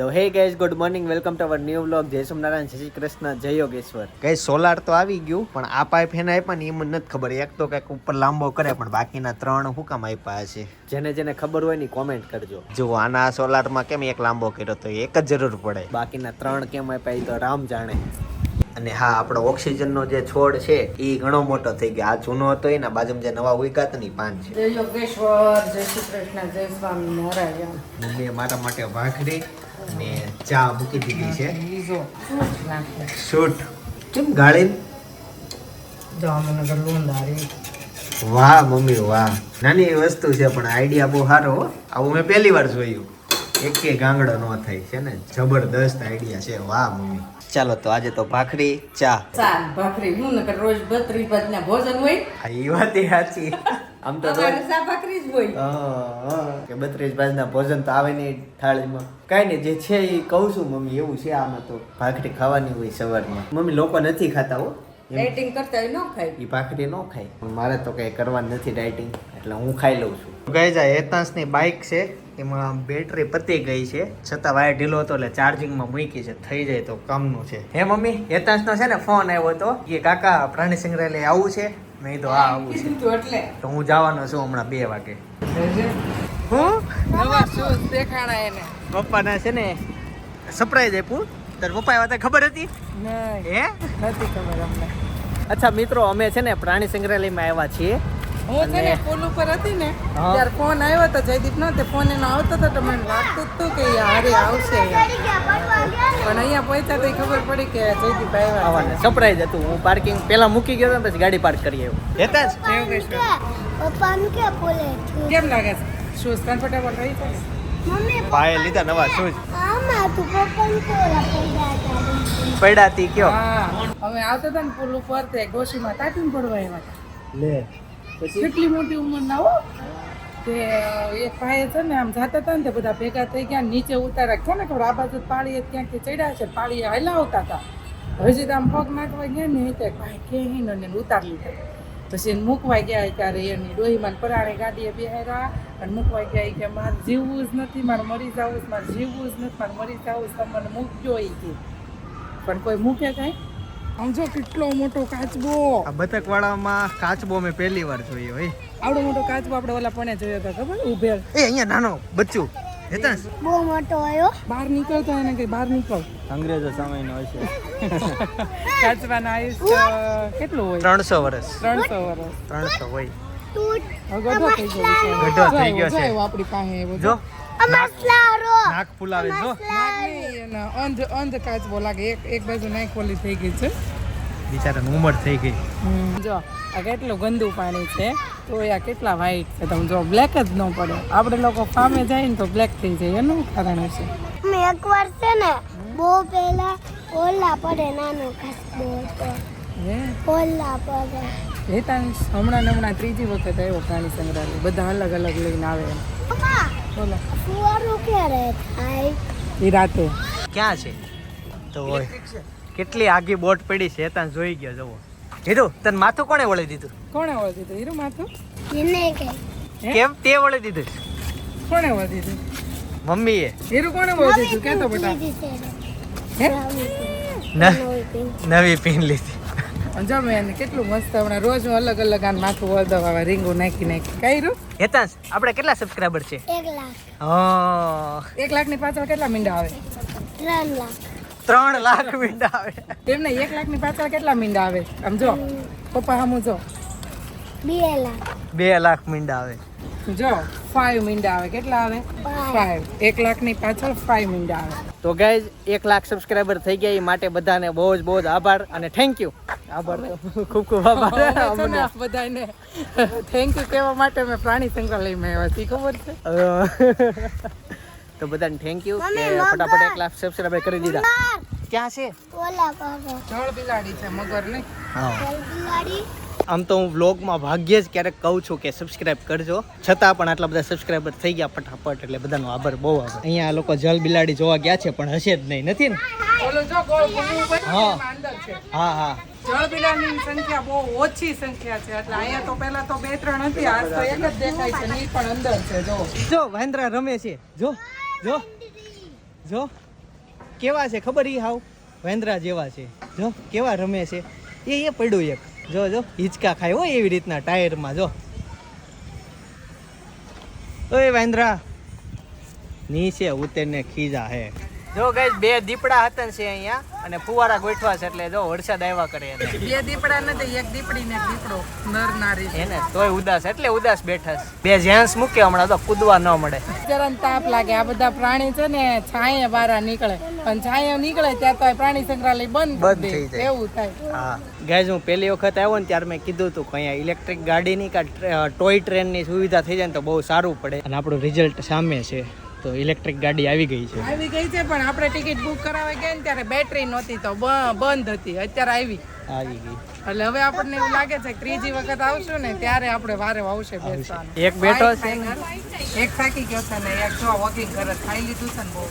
તો hey guys good morning welcome to our new vlog જય સોમનારાયણ જય શ્રી કૃષ્ણ જય યોગેશ્વર. ગાઈઝ સોલાર તો આવી ગયું પણ આ પાઇપ એને આપ્યા ને એ મને નથી ખબર. એક તો કંઈક ઉપર લાંબો કરે પણ બાકીના ત્રણ હું કામ આપ્યા છે? જેને જેને ખબર હોય ને કોમેન્ટ કરજો. જો આના સોલારમાં કેમ એક લાંબો કર્યો તો એક જ જરૂર પડે. બાકીના ત્રણ કેમ આપ્યા એ તો રામ જાણે. અને હા આપણો ઓક્સિજનનો જે છોડ છે એ ઘણો મોટો થઈ ગયો. આ જૂનો હતો એના બાજુમાં જે નવા ઉગાતની પાન છે. જય યોગેશ્વર જય શ્રી કૃષ્ણ જય સ્વામી મહારાજ મમ્મીએ મારા માટે ભાખરી અને ચા મૂકી દીધી છે. શૂટ. કેમ ગાળી વાહ મમ્મી વાહ. નાની એવી વસ્તુ છે પણ આઈડિયા બહુ સારો આવું મેં પહેલી વાર જોયું. એક કે ગાંગડો ન થાય છે ને? જબરદસ્ત આઈડિયા છે. વાહ મમ્મી. ચાલો તો આજે તો ભાખરી ચા. ભાખરી. હું નકર રોજ બત્રી ભોજન હોય. હા એ વાત એ સાચી. આમ તો ભાખરી જ હોય. હા, હા, કે બત્રીસ ભાજના ભોજન તો આવે નહીં થાળીમાં. કાંઈ નહીં જે છે એ કહું છું મમ્મી એવું છે આમાં તો ભાખરી ખાવાની હોય સવારમાં. મમ્મી લોકો નથી ખાતા હો. ડાયટિંગ કરતા ન ખાય. એ ભાખરી ન ખાય. પણ મારે તો કઈ કરવાનું નથી ડાયટિંગ એટલે હું ખાઈ લઉં છું. ગઈ આ હેતાંશની બાઇક છે એમાં બેટરી પતી ગઈ છે. છતાં વાયર ઢીલો હતો એટલે ચાર્જિંગમાં મૂકી છે થઈ જાય તો કામનું છે. હે મમ્મી હેતાંશનો છે ને ફોન આવ્યો હતો કે કાકા પ્રાણી સંગ્રહાલય આવું છે. મેં તો આ આવું છે. એટલે. તો હું જવાનો છું હમણાં બે વાગે. હું? નવા શૂઝ દેખાણા એને. પપ્પાના છે ને સરપ્રાઈઝ આપ્યું. તાર પપ્પા આવ્યા ખબર હતી? હે? નથી ખબર અમને. અચ્છા મિત્રો અમે છે ને પ્રાણી સંગ્રહાલયમાં આવ્યા છીએ. હું છે ને પુલ ઉપર હતી ને. ત્યારે ફોન આવ્યો હતો જયદીપ નો તે ફોન એનો આવતો હતો તો મને લાગતું જ હતું કે હારે આવશે પણ અહીંયા પહોંચ્યા તો ખબર પડી કે જયદીપ આવ્યા સરપ્રાઈઝ હતું. હું પાર્કિંગ પહેલા મૂકી ગયો પછી ગાડી પાર્ક કરી આવ્યો. હેતા જ? છે કે બોલે કેમ લાગે છે? શૂઝ કમ્ફર્ટેબલ રહી છે? મમ્મી લીધા નવા શૂઝ આમાં તું પપ્પાનું કોલા પૈસા હતા? પડ્યાતી કયો? હા. આવતો આવતા હતા ને પુલ ઉપર તે ગોશીમાં તાટીને પડવા આવ્યા હતા. લે. કેટલી મોટી ઉંમરના હો, તે એક ભાઈ છે ને આમ જાતા હતા ને તે બધા ભેગા થઈ ગયા, નીચે ઉતાર્યા છે ને ખબર આ બાજુ પાળીએ ક્યાંકથી ચડ્યા છે, પાળીએ હલાવતા હતા હજી તો આમ પગ નાખવા ગયા ને તે ભાઈ કે હિનો ને ઉતાર લીધા. પછી એને મૂકવા ગયા ત્યારે એની ડોહીમાં પરાણે ગાડીએ બેહાર્યા અને મૂકવા ગયા કે મારે જીવવું જ નથી, મારે મરી જવું જ મારે જીવવું જ નથી, મારે મરી જવું જ તમને મને મૂકજો એ પણ કોઈ મૂકે કાંઈ? આમ જો કેટલો મોટો કાચબો. આ બતકવાળામાં કાચબો મેં પહેલી વાર જોયો હોય આવડો મોટો કાચબો આપણે ઓલા પણ જોયો હતો ખબર ઉભેલ. એ અહીંયા નાનો બચ્ચું. હેતાસ બહુ મોટો આવ્યો. બહાર નીકળતો એને કે બહાર નીકળ. અંગ્રેજો સમયનો હશે કાચબાના આયુષ્ય કેટલું હોય? ત્રણસો વર્ષ ત્રણસો વર્ષ ત્રણસો હોય. ગઢો થઈ ગયો છે. ગઢો થઈ ગયો છે. આપણી પાસે જો. નાક ફુલાવે જો. નાક અંધ અંધ કાચબો લાગે. એક એક બાજુ નાઈક ખોલી થઈ ગઈ છે. બિચારા ઉંમર થઈ ગઈ. જો આ કેટલું ગંદુ પાણી છે. તો આ કેટલા વ્હાઈટ છે. તમે જો બ્લેક જ ન પડે. આપણે લોકો ફામે જાય ને તો બ્લેક થઈ જાય. એનું કારણ હશે. મેં એકવાર છે ને બહુ પહેલા ઓલા પડે નાનો કાચબો હતો હે? ઓલા પડે. હેતાંશ હમણાં હમણાં ત્રીજી વખત આવ્યો પ્રાણી સંગ્રહાલય. બધા અલગ અલગ લઈને આવે એમ. બોલો. ફુવારું ક્યારે થાય? એ રાતે. ક્યાં છે? તો કેટલી આગી બોટ પડી છે હેતાંશ જોઈ ગયો જવો હીરુ તને માથું કોણે વળી દીધું? કોણે વળી દીધું? હીરુ માથું? કે? કેમ તે વળી દીધું? કોણે વળી દીધું? મમ્મીએ. હીરુ કોણે વળી દીધું? કેતો બેટા. નવી પિન. લીધી. જો મેં કેટલું મસ્ત હમણાં રોજ હું અલગ અલગ આને માથું વળદવા રીંગું નાખી નાખી. કર્યું હેતાંશ આપણે કેટલા સબસ્ક્રાઈબર છે? એક લાખ. હા. એક લાખની પાછળ કેટલા મીંડા આવે? ત્રણ લાખ. ત્રણ લાખ મીંડા આવે. એમને એક લાખની પાછળ કેટલા મીંડા આવે? આમ જો પપ્પા સામું જો. બે લાખ. બે લાખ મીંડા આવે. જો ફાઈવ મીંડા આવે. કેટલા આવે? ફાઈવ એક લાખની પાછળ ફાઈવ મીંડા આવે. તો ગાઈઝ એક લાખ સબસ્ક્રાઇબર થઈ ગયા. એ માટે બધાને બહુ જ બહુ જ આભાર અને થેન્ક યુ આભાર ખૂબ ખૂબ આભાર. અમને. બધાને થેન્ક યુ કહેવા માટે મેં પ્રાણી સંગ્રહાલયમાં આવ્યા હતી ખબર છે? તો બધાને થેન્ક યુ કે ફટાફટ એક લાખ સબસ્ક્રાઇબ કરી દીધા. ક્યાં છે? ઓલા જળ બિલાડી છે મગર નહીં. બિલાડી. આમ તો હું વ્લોગમાં ભાગ્યે જ ક્યારેક કહું છું કે સબસ્ક્રાઇબ કરજો. છતાં પણ આટલા બધા સબસ્ક્રાઇબર થઈ ગયા ફટાફટ એટલે બધાનો આભાર બહુ આભાર. અહીંયા લોકો જલ બિલાડી જોવા ગયા છે પણ હશે જ નહીં નથી ને? હા. હા હા. જળ બિલાડીની સંખ્યા બહુ ઓછી સંખ્યા છે એટલે અહીંયા તો પહેલા તો બે ત્રણ હતી આજ તો એક જ દેખાય છે ને પણ અંદર છે જો. જો મહેન્દ્ર રમે છે જો. જો. જો. કેવા છે ખબર ઈ હાવ? વેન્દ્રા જેવા છે. જો, કેવા રમે છે. એ એ પડ્યું એક. જો જો, હિંચકા ખાય હોય એવી રીતના ટાયરમાં, જો. ઓય વેન્દ્રા નીચે ઉતરને ખીજા હે. જો ગાઈસ બે દીપડા હતા છે અહીંયા અને ફુવારા ગોઠવા છે એટલે જો વરસાદ આવ્યા કરે એને. બે દીપડા નથી એક દીપડી ને દીપડો. નર નારી એને તોય ઉદાસ એટલે ઉદાસ બેઠા છે. બે જેન્સ મૂકે હમણાં તો કૂદવા ન મળે. જરા તાપ લાગે આ બધા પ્રાણી છે ને છાંયે બહાર નીકળે. પણ છાંયે નીકળે ત્યાં તો પ્રાણી સંગ્રહાલય બંધ બંધ થઈ જાય. એવું થાય. હા. ગાઈઝ હું પહેલી વખત આવ્યો ને ત્યારે મેં કીધું હતું કે અહીંયા ઇલેક્ટ્રિક ગાડીની કે ટોય ટ્રેનની સુવિધા થઈ જાય ને તો બહુ સારું પડે. અને આપણું રિઝલ્ટ સામે છે. તો ઇલેક્ટ્રિક ગાડી આવી ગઈ છે. આવી ગઈ છે પણ આપણે ટિકિટ બુક કરાવવા ગયા ને ત્યારે બેટરી નહોતી તો બંધ હતી. અત્યારે આવી. આવી ગઈ. એટલે હવે આપણને એવું લાગે છે ત્રીજી વખત આવશું ને ત્યારે આપણે વારે આવશે. બેસવાનું. એક બેઠો છે એક થાકી ગયો છે ને એક જો વોકિંગ કરે. ખાઈ લીધું છે ને બહુ.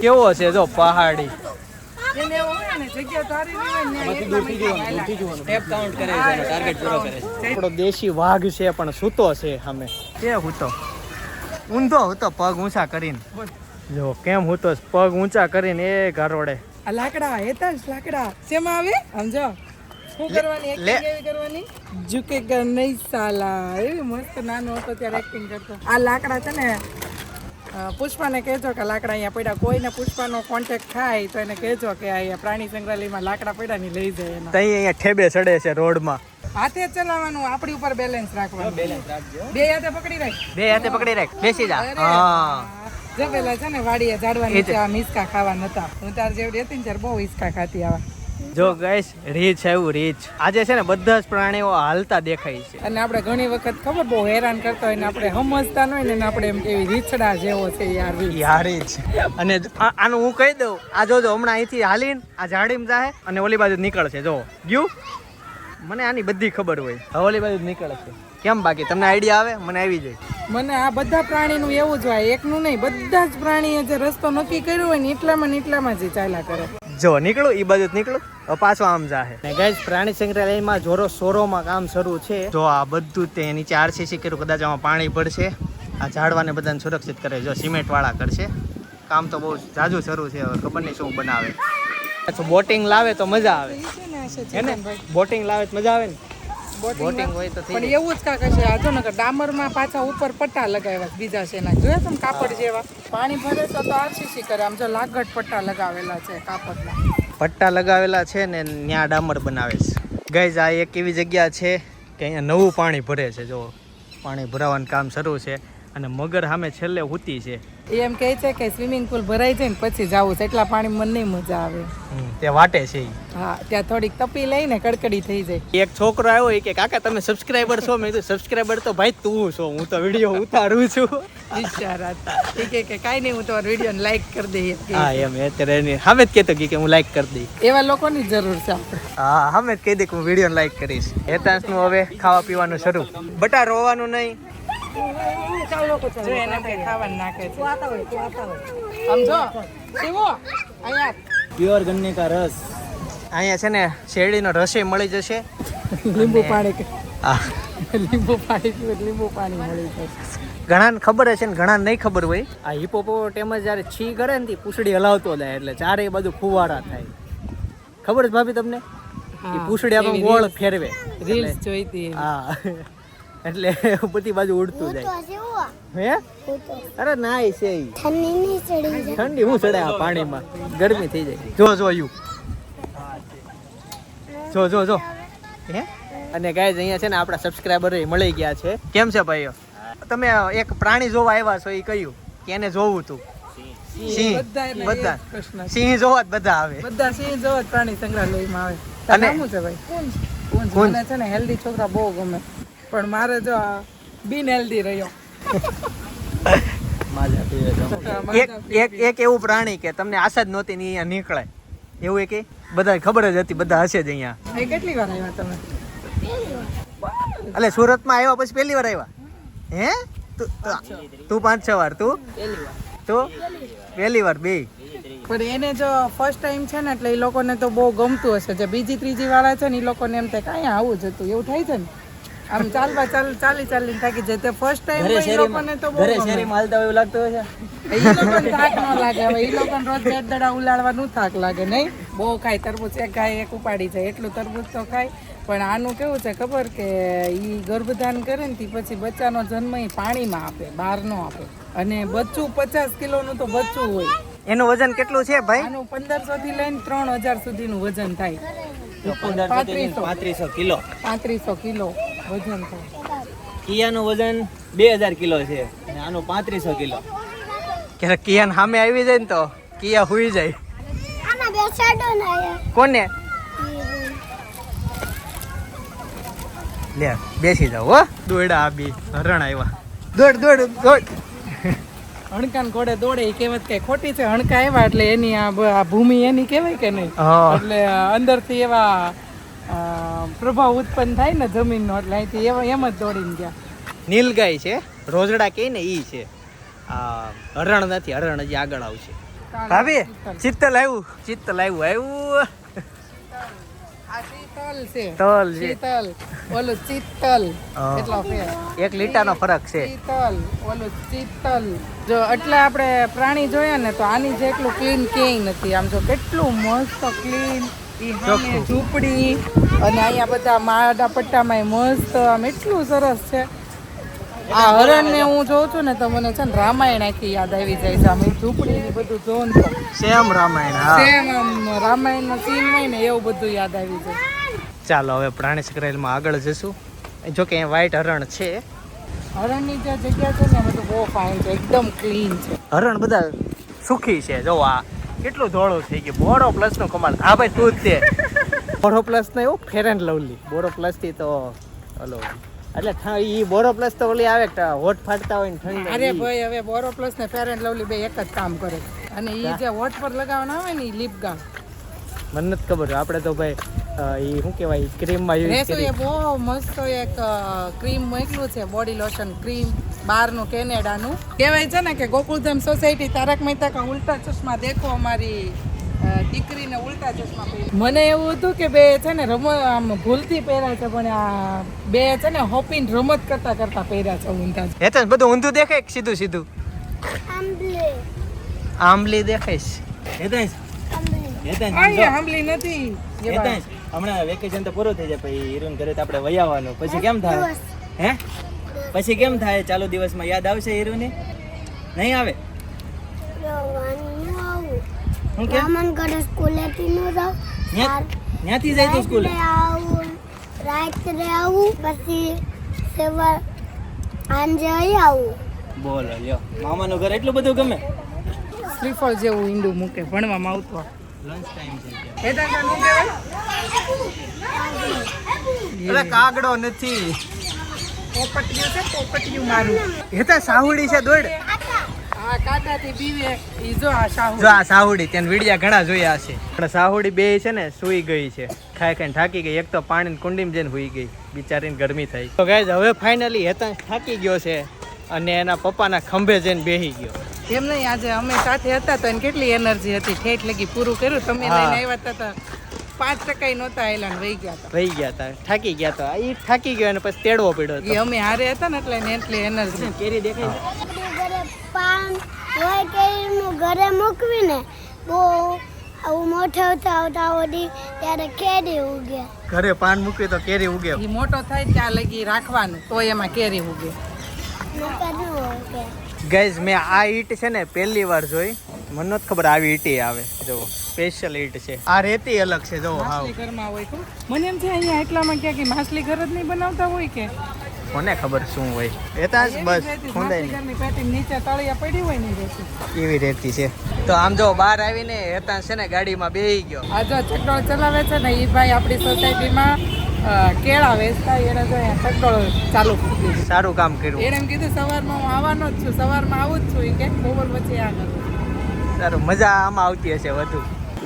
કેવો છે જો પહાડી. એને હોય ને જગ્યા તારી સ્ટેપ કાઉન્ટ કરે છે ટાર્ગેટ પૂરો કરે છે. આપણો દેશી વાઘ છે પણ સૂતો છે સામે. કે હૂતો. ઊંધો હતો પગ ઊંચા કરીને. જો કેમ હૂતો? પગ ઊંચા કરીને એ ગારોડે આ લાકડા હેતાંશ લાકડા. શેમાં આવે? સમજો શું કરવાની? લે. એક્ટિંગ કેવી કરવાની? ઝુકેગા નહીં સાલા. એવી મસ્ત નાનો હતો ત્યારે એક્ટિંગ કરતો. આ લાકડા છે ને પુષ્પાને કહેજો કે લાકડા અહીંયા પડ્યા. કોઈને પુષ્પાનો કોન્ટેક્ટ થાય તો એને કહેજો કે અહીંયા પ્રાણી સંગ્રહાલયમાં લાકડા પડ્યા ની લઈ જાય એના. તઈ અહીંયા ઠેબે ચડે છે રોડમાં. હાથે જ ચલાવવાનું આપણી ઉપર બેલેન્સ રાખવાનું. બેલેન્સ રાખજો. બે હાથે પકડી રાખ. બે હાથે પકડી રાખ. બેસી જા. હા. જો પેલા છે ને વાડીએ ઝાડવા નીચે આ મિસકા ખાવા નતા. હું તાર જેવડી હતી ને ત્યારે બહુ હિસકા ખાતી આવા. જો ગઈશ રીચ આવ્યું રીચ. આજે છે ને બધા જ પ્રાણીઓ હાલતા દેખાય છે. અને આપણે ઘણી વખત ખબર બહુ હેરાન કરતા હોય ને આપણે સમજતા ન હોય ને આપણે એમ કેવી રીછડા જેવો છે યાર યાર રીચ. અને આનું હું કહી દઉં આ જોજો હમણાં અહીંથી હાલીને આ ઝાડીમાં જાહે અને ઓલી બાજુ નીકળશે જો. ગયું? મને આની બધી ખબર હોય. હવે ઓલી બાજુ નીકળશે. કેમ બાકી? તમને આઈડિયા આવે? મને આવી જાય. મને આ બધા પ્રાણીનું એવું જ હોય એકનું નહીં બધા જ પ્રાણીએ જે રસ્તો નક્કી કર્યો હોય ને એટલામાં ને એટલામાં જ ચાલ્યા કરે. જો નીકળું એ બાજુ જ નીકળું. હવે પાછો આમ જાહે. ને ગાઈસ પ્રાણી સંગ્રહાલયમાં જોરો સોરોમાં કામ શરૂ છે. જો આ બધું તે નીચે આરસીસી કર્યું? કદાચ આમાં પાણી ભરશે આ ઝાડવાને બધાને સુરક્ષિત કરે. જો સિમેન્ટ વાળા કરશે. કામ તો બહુ જાજુ શરૂ છે. હવે ખબર નહીં શું બનાવે. બોટિંગ લાવે તો મજા આવે. ને હે ને? બોટિંગ લાવે તો મજા આવે ને? બોટિંગ હોય તો પણ એવું જ કાંક છે આ જો ને ડામરમાં પાછા ઉપર પટ્ટા લગાવ્યા બીજા છે એના જોયા તમે કાપડ જેવા? પાણી ભરે તો તો આરસીસી કરે. આમ જો લાગટ પટ્ટા લગાવેલા છે કાપડના. પટ્ટા લગાવેલા છે ને ત્યાં ડામર બનાવે છે. ગાઈઝ આ એક એવી જગ્યા છે કે અહીંયા નવું પાણી ભરે છે. જો પાણી ભરાવાનું કામ શરૂ છે. અને મગર સામે છેલ્લે ઉતી છે. એ એમ કહે છે કે સ્વિમિંગ પુલ ભરાઈ જાય ને પછી જવું છે. એટલા પાણી મને નહીં મજા આવે. તે વાટે છે હા ત્યાં થોડીક તપી લઈને કડકડી થઈ જાય. એક છોકરો આવ્યો એ કે કાકા તમે સબસ્ક્રાઈબર છો? મેં કીધું સબસ્ક્રાઈબર તો ભાઈ તું છો. હું તો વીડિયો ઉતારું છું. એ કે કાંઈ નહીં હું તમારા વીડિયો લાઈક કરી દઈએ હા એમ એ અત્યારે એની જ કહેતો કે હું લાઈક કરી દઈ. એવા લોકોની જરૂર છે આપણે. હા હામે જ કહી દે કે હું વીડિયો લાઈક કરીશ. હેતાંશનું હવે ખાવા પીવાનું શરૂ. બટા રોવાનું નહીં. જો એને ખાવાનું નાખે છે. સમજો? શિવો અહીંયા પ્યોર ગન્ને કા રસ. અહીંયા છે ને શેરડીનો રસે મળી જશે. લીંબુ પાણી હા. લીંબુ પાણી લીંબુ પાણી મળી જશે. ઘણાને ખબર હશે ને ઘણાને નહીં ખબર હોય. આ હિપોપોટેમસ જ્યારે છી કરે ને પૂછડી પૂંછડી હલાવતો જાય એટલે ચારે બાજુ ફુવારા થાય. ખબર છે ભાભી તમને? પૂછડી આપણે ગોળ ફેરવે. રીલ્સ જોઈતી હા. એટલે બધી બાજુ ઉડતું જાય. હે? અરે નાય છે ઠંડી નહીં ચડી જાય. ઠંડી હું ચડે આ પાણીમાં? ગરમી થઈ જાય. જો જો યુ. જો જો જો. હે? અને ગાય અહીંયા છે ને આપણા સબસ્ક્રાઈબર મળી ગયા છે. કેમ છે ભાઈઓ? તમે એક પ્રાણી જોવા આવ્યા છો એ કહ્યું કે એને જોવું તું? સિંહ. બધા. સિંહ જોવા જ બધા આવે. બધા સિંહ જોવા જ પ્રાણી સંગ્રહાલયમાં આવે. અને- છે ભાઈ. છે ને હેલ્ધી છોકરા બહુ ગમે. પણ મારે જો બિન હેલ્ધી રહ્યો. એક એક એક એવું પ્રાણી કે તમને આશા જ નહોતી ને અહીંયા નીકળે એવું એક બધા ખબર જ હતી બધા હશે જ અહીંયા. કેટલી વાર આવ્યા તમે? એટલે સુરતમાં આવ્યા પછી પહેલી વાર આવ્યા? હે? તું- પાંચ છ વાર. તું તું? પહેલી વાર. બે. પણ એને જો ફર્સ્ટ ટાઈમ છે ને એટલે એ લોકોને તો બહુ ગમતું હશે. જે બીજી ત્રીજી વાળા છે ને એ લોકોને એમ થાય કે અહીંયા આવું જ હતું. એવું થાય છે ને? આમ ચાલવા ચાલ ચાલી ચાલીને થાકી જાય. તે ફર્સ્ટ ટાઈમ એ લોકોને તો બહુ ઘરે. શેરીમાં હાલતા હોય એવું લાગતું હોય છે? એ લોકોને થાક ન લાગે. હવે એ લોકોને રોજ બે દડા ઉલાળવાનું થાક લાગે નહીં? બહુ ખાય તરબૂચ એક ગાય એક ઉપાડી જાય. એટલું તરબૂચ તો ખાય. પણ આનું કેવું છે ખબર કે એ ગર્ભધાન કરે ને પછી બચ્ચાનો જન્મ એ પાણીમાં આપે બહાર નો આપે. અને બચ્ચું પચાસ કિલોનું તો બચ્ચું હોય. એનું વજન કેટલું છે ભાઈ? આનું પંદરસો થી લઈને ત્રણ હજાર સુધીનું વજન થાય. પાંત્રીસો કિલો. પાંત્રીસો કિલો. વજન કિયાનું વજન બે હજાર કિલો છે અને આનું પાંત્રીસો કિલો. ક્યારેક કિયાન સામે આવી જાય ને તો કિયા હુઈ જાય. કોને? લે બેસી જાવ હો. દોડા આબી હરણ આવ્યા દોડ દોડ દોડ. હણકાન ઘોડે દોડે એ કહેવત કઈ ખોટી છે. હણકા આવ્યા એટલે એની આ ભૂમિ એની કહેવાય કે નહીં? એટલે અંદરથી એવા પ્રભાવ ઉત્પન્ન થાય ને જમીનનો એટલે અહીંથી એમ જ દોડીને ગયા. નીલગાય છે. રોજડા કે ને ઈ છે. આ હરણ નથી હરણ હજી આગળ આવશે. ભાભી ચિત્તલ આવ્યું ચિત્તલ આવ્યું આવ્યું. આ શીતલ છે. તલ ઓલું ચિત્તલ. એટલો ફેર. એક લીટાનો ફરક છે. શીતલ ઓલું ચિત્તલ. જો એટલે આપણે પ્રાણી જોયા ને તો આની જેટલું ક્લીન ક્યાંય નથી. આમ જો કેટલું મસ્ત ક્લીન ઝૂંપડી અને અહીંયા બધા માડા પટ્ટામાં મસ્ત આમ એટલું સરસ છે. આ હરણ ને હું જોઉં છું ને તો મને છે ને રામાયણ આખી યાદ આવી જાય છે. આમ ઝૂંપડી બધું જોઉં તો. સેમ રામાયણ સેમ આમ રામાયણ નો સીન હોય ને એવું બધું યાદ આવી જાય. ચાલો હવે પ્રાણી સંગ્રહાલયમાં આગળ જશું જો કે વ્હાઈટ હરણ છે. હરણની જે જગ્યા છે ને બધું બહુ ફાઇન છે. એકદમ ક્લીન છે. હરણ બધા સુખી છે. જો આ કેટલું ધોળું થઈ ગયું. બોરો પ્લસ નો કમાલ. હા ભાઈ તું જ તે બોરો પ્લસ નો એવું ફેર એન્ડ લવલી બોરો પ્લસથી તો હલો. એટલે એ ઈ બોરો પ્લસ તો ઓલી આવે કે હોટ ફાટતા હોય ને ઠંડી અરે ભાઈ હવે બોરો પ્લસ ને ફેર એન્ડ લવલી બે એક જ કામ કરે. અને એ જે. વોટ પર લગાવવાના આવે ને એ લીપ ગામ મને નથી ખબર. આપણે તો ભાઈ ઈ શું કહેવાય ક્રીમમાં યુઝ કરી એ બહુ મસ્ત એક ક્રીમ મૂક્યું છે બોડી લોશન ક્રીમ બહારનું કેનેડાનું. કહેવાય છે ને કે ગોકુલધામ સોસાયટી તારક મહેતા કા ઉલ્ટા ચશ્મા દેખો અમારી દીકરીને ઉલ્ટા ચશ્મા મને એવું હતું કે બે છે ને રમત આમ ભૂલથી પહેર્યા છે પણ આ બે છે ને હોપીન રમત કરતા કરતા પહેર્યા છે ઊંધા. હેતન બધું ઊંધું દેખાય સીધું સીધું? આંબલી. આંબલી દેખાઈશ આંબલી. હેતાંશ અહીંયા સાંભળી નથી. એ. હેતાંશ હમણાં વેકેશન તો પૂરું થઈ જાય પછી હીરોન ઘરે તો આપણે વહી આવવાનું. પછી કેમ થાય? હે? પછી કેમ થાય? ચાલુ દિવસમાં યાદ આવશે હીરોની? નહીં આવે? હું કેમ? રામન ગઢ સ્કૂલેથી નો જાઉં. ત્યાંથી ન્યાથી જાય તો સ્કૂલે આવું રાત્રે આવું પછી સવાર સાંજે અહીં આવું. બોલો લ્યો. મામાનું ઘર એટલું બધું ગમે? શ્રીફળ જેવું ઈંડું મૂકે ભણવામાં આવતું લંચ ટાઈમ છે એ દાદા નું કહેવાય? એટલે કાગડો નથી. પોપટિયું છે પોપટિયું મારું. હેતા સાહુડી છે દોડ. આ કાકાથી બીવે ઈ જો આ શાહુ જો આ સાહુડી ત્યાં વિડિયા ઘણા જોયા છે પણ સાહુડી બે છે ને સુઈ ગઈ છે. ખાઈ ખાઈને થાકી ગઈ. એક તો પાણી કુંડીમાં જઈને સુઈ ગઈ. બિચારીને ગરમી થઈ. તો ગાય હવે ફાઇનલી હેતા થાકી ગયો છે. અને એના પપ્પાના ખંભે જઈને બેસી ગયો. એમ નહીં આજે અમે સાથે હતા તો એને કેટલી એનર્જી હતી ઠેઠ લગી પૂરું કર્યું. તમે. લઈને આવ્યા હતા પાંચ ટકા નહોતા આયલા વહી ગયા હતા રહી ગયા હતા થાકી ગયા હતા એ થાકી ગયો અને પછી તેડવો પડ્યો એ અમે હારે હતા ને એટલે એને એટલી એનર્જી. કેરી દેખાય ઘરે પાન હોય કે ઘરે મૂકવીને બહુ આવું મોટો આવતા આવતા ઓડી ત્યારે કેરી ઉગે. ઘરે પાન મૂક્યું તો કેરી ઉગે. એ મોટો થાય ત્યાં લગી રાખવાનું તો એમાં કેરી ઉગે. ગાઈઝ મેં આ ઈટ છે ને પહેલી વાર જોઈ. મને નથી ખબર આવી ઈટી આવે. જો સ્પેશિયલ ઈટ છે. આ રેતી અલગ છે જો ઘરમાં હોય મને એમ છે અહીંયા એટલામાં ક્યાં કે માછલી ઘર જ નહીં બનાવતા હોય કે? કોને ખબર શું હોય? એતા જ બસ પેટી નીચે તળિયા પડી હોય ને રેતી. એવી રેતી છે. તો આમ જો બહાર આવીને હેતા છે ને ગાડીમાં બેહી ગયો. આ જો ચકડોળ ચલાવે છે ને એ ભાઈ આપણી સોસાયટીમાં કેળા વેચતા એને તો અહીંયા ચકડોળ ચાલુ સારું કામ કર્યું. એને એમ કીધું સવારમાં હું આવવાનો જ છું સવારમાં આવું જ છું. એ કે બપોર પછી આ કરું. સારું મજા આમાં આવતી હશે વધુ.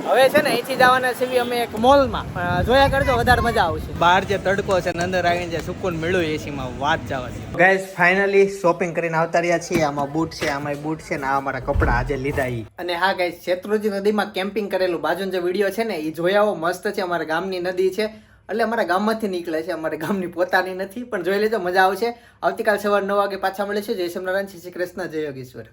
હવે છે ને અહીંથી જવાના છે અમે એક મોલમાં. જોયા કરજો વધારે મજા આવશે. બહાર જે તડકો છે ને અંદર આવીને જે સુકૂન મળ્યું એસીમાં વાત જવા છે ગાઈઝ ફાઇનલી શોપિંગ કરીને આવતા રહ્યા છીએ. આમાં બૂટ છે આમાં બૂટ છે ને આ અમારા કપડાં આજે લીધા ઈ. અને હા ગાઈઝ શેત્રુજી નદીમાં કેમ્પિંગ કરેલું. બાજુનો જે વીડિયો છે ને એ જોયાઓ મસ્ત છે અમારા ગામની નદી છે. એટલે અમારા ગામમાંથી નીકળે છે, અમારા ગામની પોતાની નથી, પણ જોઈ લેજો, મજા આવશે. આવતીકાલ સવાર નવ વાગે પાછા મળે છે જય શ્રી શ્રી કૃષ્ણ, જય યોગેશ્વર.